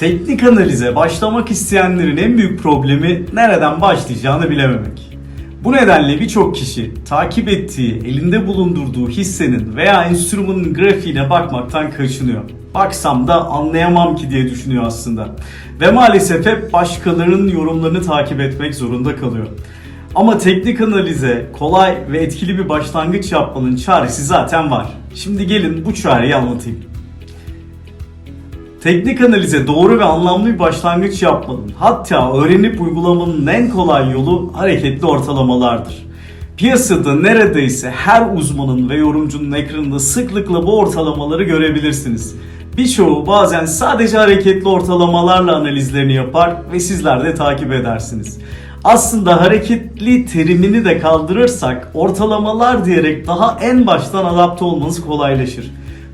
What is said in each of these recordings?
Teknik analize başlamak isteyenlerin en büyük problemi nereden başlayacağını bilememek. Bu nedenle birçok kişi takip ettiği, elinde bulundurduğu hissenin veya enstrümanın grafiğine bakmaktan kaçınıyor. Baksam da anlayamam ki diye düşünüyor aslında. Ve maalesef hep başkalarının yorumlarını takip etmek zorunda kalıyor. Ama teknik analize kolay ve etkili bir başlangıç yapmanın çaresi zaten var. Şimdi gelin bu çareyi anlatayım. Teknik analize doğru ve anlamlı bir başlangıç yapmanın, hatta öğrenip uygulamanın en kolay yolu hareketli ortalamalardır. Piyasada neredeyse her uzmanın ve yorumcunun ekranında sıklıkla bu ortalamaları görebilirsiniz. Birçoğu bazen sadece hareketli ortalamalarla analizlerini yapar ve sizler de takip edersiniz. Aslında hareketli terimini de kaldırırsak ortalamalar diyerek daha en baştan adapte olmanız kolaylaşır.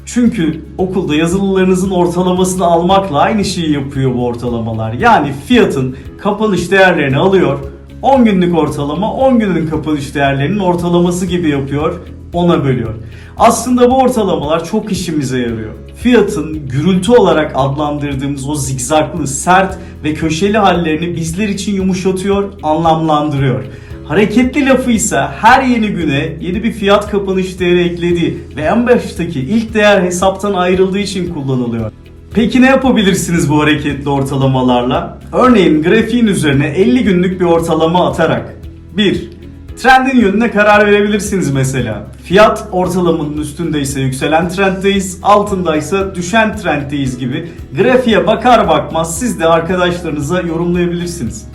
Çünkü okulda yazılılarınızın ortalamasını almakla aynı şeyi yapıyor bu ortalamalar. Yani fiyatın kapanış değerlerini alıyor. 10 günlük ortalama 10 günün kapanış değerlerinin ortalaması gibi yapıyor. Ona bölüyor. Aslında bu ortalamalar çok işimize yarıyor. Fiyatın gürültü olarak adlandırdığımız o zigzaklı, sert ve köşeli hallerini bizler için yumuşatıyor, anlamlandırıyor. Hareketli lafı ise her yeni güne yeni bir fiyat kapanış değeri eklediği ve en baştaki ilk değer hesaptan ayrıldığı için kullanılıyor. Peki ne yapabilirsiniz bu hareketli ortalamalarla? Örneğin grafiğin üzerine 50 günlük bir ortalama atarak 1. Trendin yönüne karar verebilirsiniz mesela. Fiyat ortalamanın üstündeyse yükselen trenddeyiz, altındaysa düşen trenddeyiz gibi grafiğe bakar bakmaz siz de arkadaşlarınıza yorumlayabilirsiniz.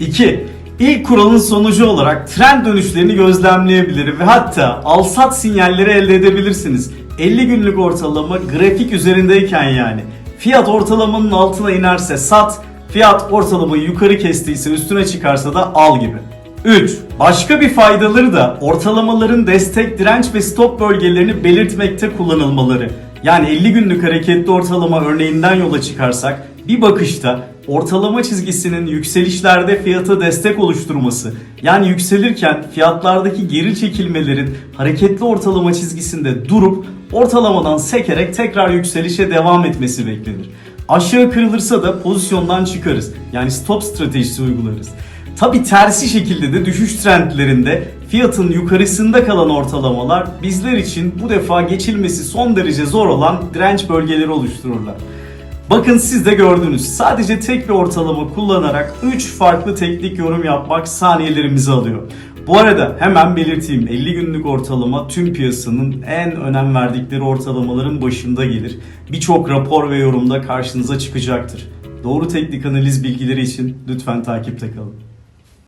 2. İlk kuralın sonucu olarak trend dönüşlerini gözlemleyebilir ve hatta al-sat sinyalleri elde edebilirsiniz. 50 günlük ortalama grafik üzerindeyken yani. Fiyat ortalamanın altına inerse sat, fiyat ortalamayı yukarı kestiyse üstüne çıkarsa da al gibi. 3. Başka bir faydaları da ortalamaların destek, direnç ve stop bölgelerini belirtmekte kullanılmaları. Yani 50 günlük hareketli ortalama örneğinden yola çıkarsak bir bakışta ortalama çizgisinin yükselişlerde fiyata destek oluşturması yani yükselirken fiyatlardaki geri çekilmelerin hareketli ortalama çizgisinde durup ortalamadan sekerek tekrar yükselişe devam etmesi beklenir. Aşağı kırılırsa da pozisyondan çıkarız. Yani stop stratejisi uygularız. Tabi tersi şekilde de düşüş trendlerinde fiyatın yukarısında kalan ortalamalar bizler için bu defa geçilmesi son derece zor olan direnç bölgeleri oluştururlar. Bakın siz de gördünüz. Sadece tek bir ortalama kullanarak 3 farklı teknik yorum yapmak saniyelerimizi alıyor. Bu arada hemen belirteyim 50 günlük ortalama tüm piyasanın en önem verdikleri ortalamaların başında gelir. Birçok rapor ve yorumda karşınıza çıkacaktır. Doğru teknik analiz bilgileri için lütfen takipte kalın.